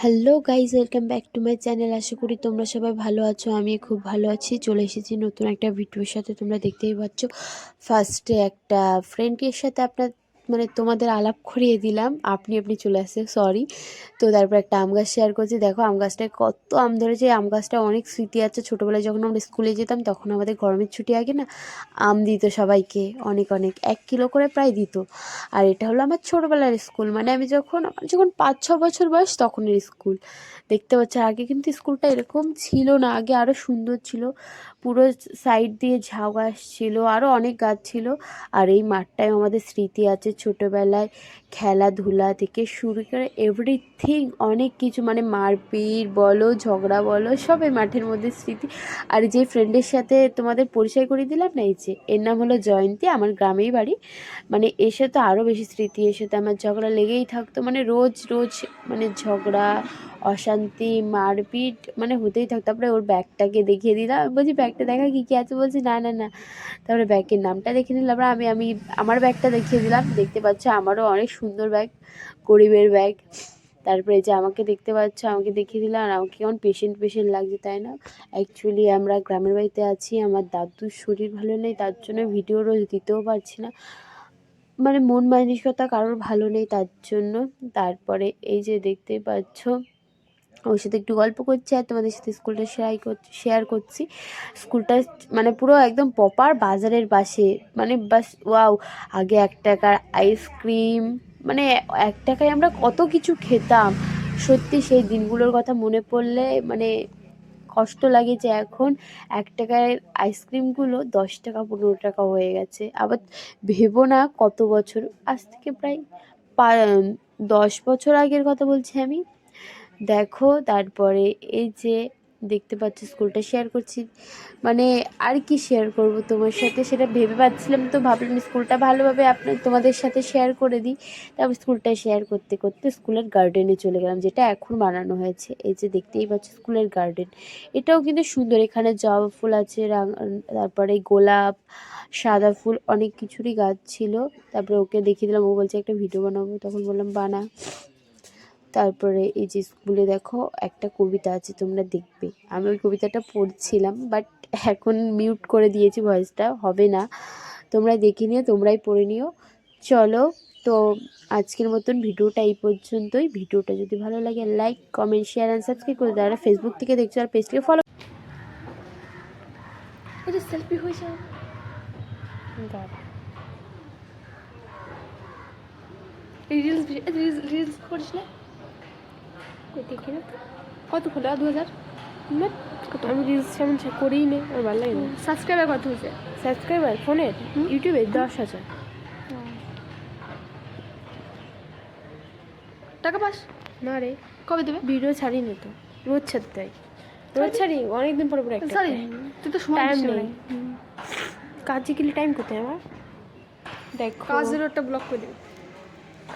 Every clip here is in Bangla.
Hello guys welcome back to my channel আশা করি তোমরা সবাই ভালো আছো আমি খুব ভালো আছি। চলে এসেছি নতুন একটা ভিডিওর সাথে, তোমরা দেখতেই পাচ্ছ। ফার্স্টে একটা ফ্রেন্ডের সাথে আপনার মানে তোমাদের আলাপ করিয়ে দিলাম। আপনি আপনি চলে আসছে সরি তো তারপর একটা আম গাছ শেয়ার করছি। দেখো, আম গাছটায় কত আম ধরেছে। আম গাছটা অনেক স্মৃতি আছে। ছোটোবেলায় যখন আমরা স্কুলে যেতাম, তখন আমাদের গরমের ছুটি আগে না, আম দিত সবাইকে, অনেক অনেক। এক কিলো করে প্রায় দিত। আর এটা হলো আমার ছোটোবেলার স্কুল মানে আমি যখন যখন পাঁচ, ছ বছর বয়স, তখনের স্কুল দেখতে পাচ্ছি, আগে কিন্তু স্কুলটা এরকম ছিল না। আগে আরও সুন্দর ছিল। পুরো সাইড দিয়ে ঝাউ গাছ ছিল আরও অনেক গাছ ছিল। আর এই মাঠটায় আমাদের স্মৃতি আছে ছোটোবেলায় খেলাধুলা থেকে শুরু করে এভরিথিং অনেক কিছু মানে মারপিট বলো, ঝগড়া বলো, সবে মাঠের মধ্যে স্মৃতি। আর যে ফ্রেন্ডের সাথে তোমাদের পরিচয় করে দিলাম না, এই যে, এর নাম হলো জয়ন্তী, আমার গ্রামেই বাড়ি। মানে এসে তো আরও বেশি স্মৃতি এসে তো আমার ঝগড়া লেগেই থাকতো। মানে রোজ রোজ মানে ঝগড়া অশান্তি, মারপিট মানে হতেই থাকতো তারপরে ওর ব্যাগটাকে দেখিয়ে দিলাম। আমি বলছি, ব্যাগটা দেখা কী কী আছে? বলছি, না না না। তারপরে ব্যাগের নামটা দেখে নিলাম। আমি আমি আমার ব্যাগটা দেখিয়ে দিলাম। দেখতে পাচ্ছ আমারও অনেক সুন্দর ব্যাগ, গরিবের ব্যাগ। তারপরে যে আমাকে দেখতে পাচ্ছ, আমাকে দেখিয়ে দিলাম আর আমাকে কেমন পেশেন্ট পেশেন্ট লাগছে, তাই না? অ্যাকচুয়ালি আমরা গ্রামের বাড়িতে আছি। আমার দাদুর শরীর ভালো নেই। তার জন্য ভিডিও রোজ দিতেও পারছি না। মানে মন মানসিকতা কারোর ভালো নেই তার জন্য। তারপরে এই যে দেখতেই পাচ্ছ ওর সাথে একটু গল্প করছি আর তোমাদের সাথে স্কুলটা শেয়ার করছি শেয়ার করছি। স্কুলটা মানে পুরো একদম প্রপার বাজারের পাশে। মানে বাস ওয়াও আগে এক টাকার আইসক্রিম মানে এক টাকায় আমরা কত কিছু খেতাম। সত্যি সেই দিনগুলোর কথা মনে পড়লে মানে কষ্ট লাগে যে এখন এক টাকার আইসক্রিমগুলো দশ টাকা, পনেরো টাকা হয়ে গেছে। আবার ভেবো না কত বছর, আজ থেকে প্রায় দশ বছর আগের কথা বলছি আমি। দেখো, তারপরে এই যে দেখতে পাচ্ছ স্কুলটা শেয়ার করছি। মানে আর কি শেয়ার করব তোমার সাথে? সেটা ভেবে পাচ্ছিলাম তো ভাবলাম স্কুলটা ভালোভাবে আপনার তোমাদের সাথে শেয়ার করে দিই। তারপর স্কুলটা শেয়ার করতে করতে স্কুলের গার্ডেনে চলে গেলাম, যেটা এখন বানানো হয়েছে। এই যে দেখতেই পাচ্ছ স্কুলের গার্ডেন এটাও কিন্তু সুন্দর, এখানে জবা ফুল আছে তারপরে গোলাপ, সাদা ফুল, অনেক কিছুরই গাছ ছিল। তারপরে ওকে দেখিয়ে দিলাম, ও বলছে, একটা ভিডিও বানাবো। তখন বললাম, বানা। তারপরে এই যে স্কুলে দেখো একটা কবিতা আছে তোমরা দেখবে। আমি ওই কবিতাটা পড়ছিলাম বাট এখন মিউট করে দিয়েছি ভয়েসটা হবে না। তোমরা দেখে নিও তোমরাই পড়ে নিও। চলো তো আজকের মতন ভিডিওটা এই পর্যন্তই। ভিডিওটা যদি ভালো লাগে like comment share and subscribe করে দাও। আর ফেসবুক থেকে দেখছ আর পেজটাকে ফলো সেলফি হয়েছে রিলস রিলস রিলস করিস না? দেখি না কত হলো দু হাজার না, আমি রিলস সেমন করিই নে আমার ভালো লাগে না। সাবস্ক্রাইবার কত হয়েছে? সাবস্ক্রাইবার ফোনের ইউটিউবে দশ হাজার। টাকা পাস? না রে। কবে দেবে? ভিডিও ছাড়িনি তো রোজ ছাড়তে হয় রোজ ছাড়ি? অনেকদিন পরে পরে সরি তুই তো সময় টাইম নেই। কাজে গেলে টাইম কোথায় আমার? দেখো। কাজেরও একটা ব্লক করে দিবি।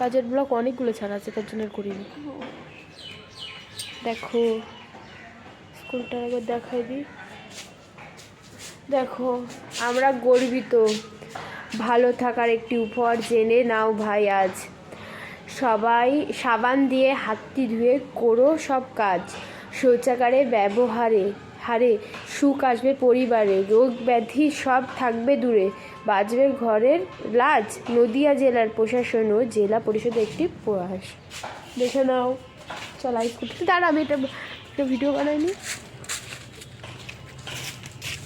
কাজের ব্লগ অনেকগুলো ছাড়া আছে তার জন্য করিনি। দেখো স্কুলটা একবার দেখাই দিই। দেখো, আমরা গর্বিত। ভালো থাকার একটি উপহার জেনে নাও ভাই আজ। সবাই সাবান দিয়ে হাতটি ধুয়ে করো সব কাজ। শৌচাগারে ব্যবহারে, হারে সুখ আসবে পরিবারে। রোগ ব্যাধি সব থাকবে দূরে। বাজবে ঘরের লাজ। নদিয়া জেলার প্রশাসন ও জেলা পরিষদের একটি প্রয়াস। দেখে নাও। চল আই করতে দাঁড়া আমি এটা একটা ভিডিও বানাইনি।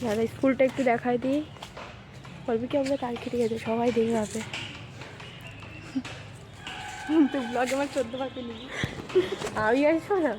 দাদা স্কুলটা একটু দেখাই দিই। বলবি কি আমরা তার খেটে গেছে সবাই দেখে হবে তুই ব্লগে আমার চোদ্দ পাখি নিবি আমি আসব না